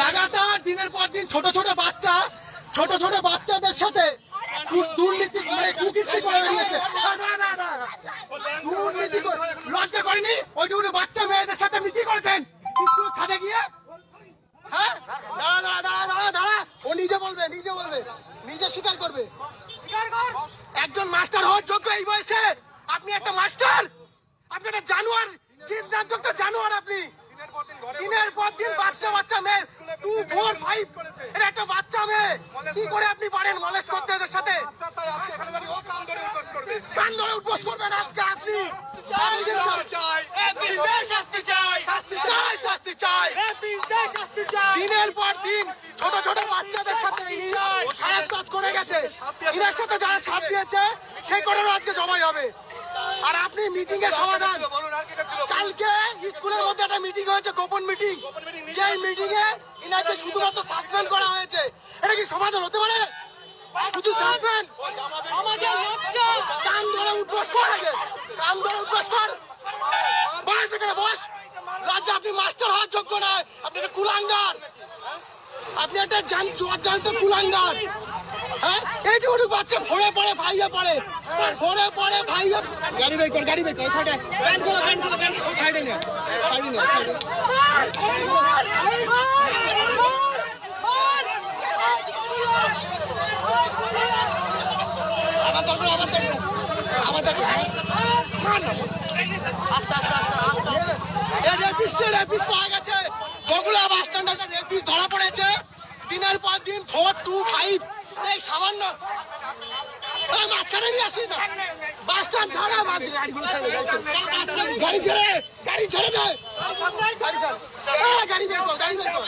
লাগাতার দিনের পর দিন ছোট ছোট বাচ্চা ছোট ছোট বাচ্চাদের সাথে দুর্নীতি মানে কুকীর্তি করে বেরিয়েছে। না, না, না, না, না। দুর্নীতি লজ্জা করেনি? ওইটুকু বাচ্চা মেয়েদের সাথে মিটিং করেছেন? স্কুল ছাদে গিয়ে? হ্যাঁ? দাঁড়া দাঁড়া দাঁড়া দাঁড়া দাঁড়া। ও নিজে বলবে নিজে বলবে। নিজে স্বীকার করবে। একজন মাস্টার হওয়ার যোগ্য এই বয়সে আপনি একটা মাস্টার? আপনি একটা জানোয়ার চিন্তাযুক্ত জানোয়ার আপনি দিনের পর দিন বাচ্চা বাচ্চা মেয়ে টু ফোর ফাইভ এটা একটা বাচ্চা মেয়ে কি করে আপনি পারেন মলেজ করতে এদের সাথে? কান ধরে উঠবোস করবেন আজকে আপনি। দিনের পর দিন ছোট ছোট বাচ্চাদের সাথে খারাপ কাজ করে গেছে। এদের সাথে যারা সাথ দিয়েছে সেই করেও আজকে জমাই হবে। আর আপনি মিটিং এর সমাধান। কালকে স্কুলের মধ্যে একটা মিটিং হয়েছে, গোপন মিটিং সেই মিটিং এ ইনাকে শুধুমাত্র সাসপেন্ড করা হয়েছে। এটা কি সমাধান হতে পারে? শুধু সাসপেন্ড আমাদের লজ্জা কান ধরে উঠবস কর আগে। কান ধরে উঠবস কর। বয়স এখানে, বয়স। লজ্জা আপনি মাস্টার হওয়ার যোগ্য নয়। আপনি একটা কুলাঙ্গার। আপনি একটা জান জানতে কুলাঙ্গার। হ্যাঁ? এইটুকু বাচ্চা ভরে পড়ে, ভাইয়া পড়ে। ভরে পড়ে, ভাইয়া গাড়ি বের কর, গাড়ি বের কর সাইডে। সাইডে নে সাইডে নে, সাইডে আবার দরকার আবার দরকার আবার দরকার মার না এ রেপিস রেপিস পাওয়া গেছে। বগুলা বাস স্ট্যান্ডে একটা রেপিস ধরা পড়েছে। দিনের পর দিন ফোর টু ফাইভ এই সামান্য। মাঝখানে নিয়ে আসিস না। বাস স্ট্যান্ড ছাড়া বাস গাড়িগুলো ছেড়ে গাড়ি ছেড়ে। গাড়ি ছেড়ে গাড়ি ছেড়ে দে। গাড়ি ছাড় গাড়ি বের কর। গাড়ি বের কর?